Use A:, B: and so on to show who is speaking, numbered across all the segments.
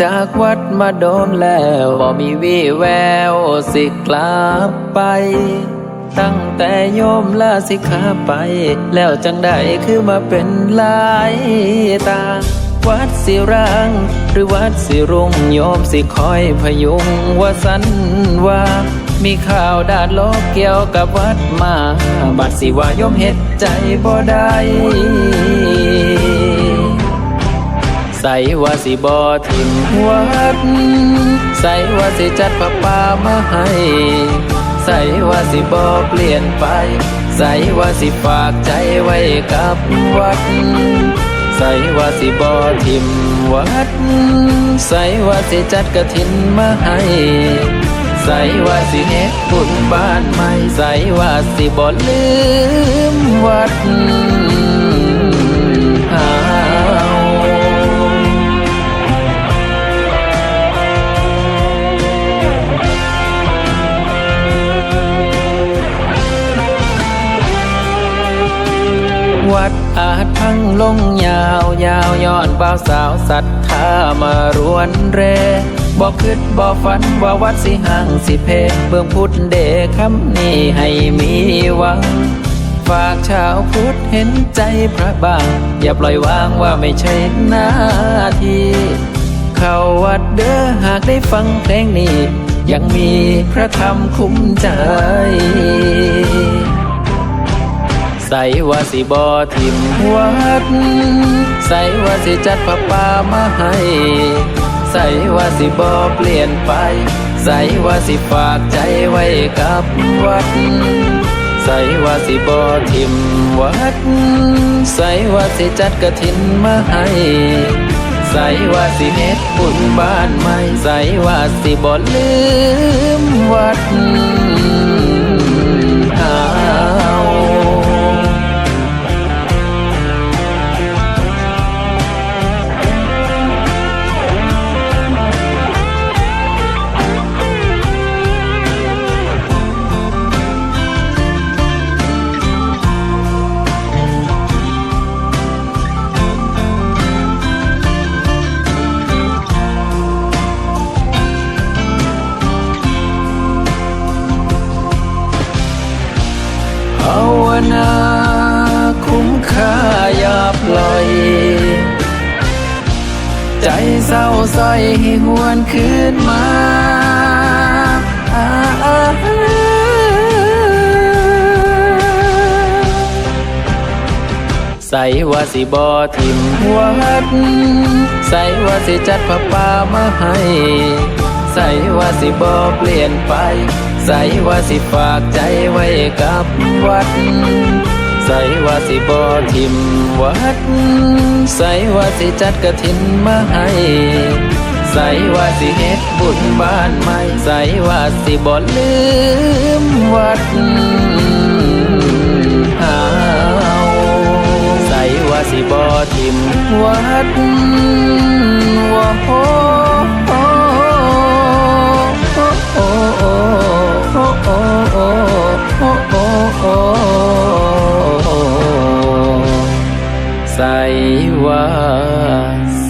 A: จากวัดมาโดนแล้วบ่มีวี่แววสิกลับไป ตั้งแต่โยมลาสิกขาไป แล้วจังได้คือมาเป็นลายตา วัดสิรัง หรือวัดสิรุ่งโยมสิคอยพยุงว่าสันว่ามีข่าวดาดลกเกี่ยวกับวัดมา บัดสิว่าโยมเฮ็ดใจบ่ได้ ใส่ว่าสิบอทิมวัด ใส่ว่าสิจัดผ้าป่ามาให้ ใส่ว่าสิบอเปลี่ยนไป ใส่ว่าสิฝากใจไว้กับวัด ใส่ว่าสิบอทิมวัด ใส่ว่าสิจัดกระถินมาให้ใส่ว่าสิเฮ็ดบุญบ้านใหม่ใส่ว่าสิบ่ลืมวัดเฮา วัดอาจพังลงยาวยาวย้อนบ่าวสาวศรัทธามารวนเรบอกคิดบ่ฝันว่าวัดสิห่างสิเพเบื้องพุทธเดคำนี้ให้มีหวัง ฝากชาวพุทธเห็นใจพระบางอย่าปล่อยวางว่าไม่ใช่หน้าที่เข้าวัดเด้อหากได้ฟังเพลงนี้ ยังมีพระธรรมคุ้มใจ ใส่ว่าสิบอทิมวัด ใส่ว่าสิจัดผ้าป่ามาให้ใส่ว่าสิบอเปลี่ยนไป ใส่ว่าสิฝากใจไว้กับวัด ใส่ว่าสิบอทิมวัด ใส่ว่าสิจัดกระถินมาให้ใส่ว่าสิเฮ็ดบุญบ้านใหม่ใส่ว่าสิบ่ลืมวัด นา คุ้มค่าอย่าปล่อย ใจเศร้าซอยให้หวนคืนมาใส่ว่าสิบอทิมวัด ใส่ว่าสิจัดผ้าป่ามาให้ ใส่ว่าสิบอเปลี่ยนไป ใส่ว่าสิฝากใจไว้กับวัด ใส่ว่าสิบอทิมวัด ใส่ว่าสิจัดกระถินมาให้ใส่ว่าสิเฮ็ดบุญบ้านใหม่ใส่ว่าสิบ่ลืมวัดเฮาใส่ว่าสิบ่ทิมวัดว่าโ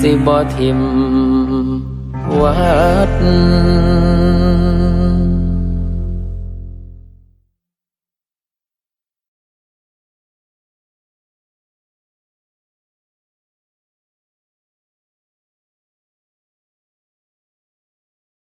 A: สิบ่ทิมวัด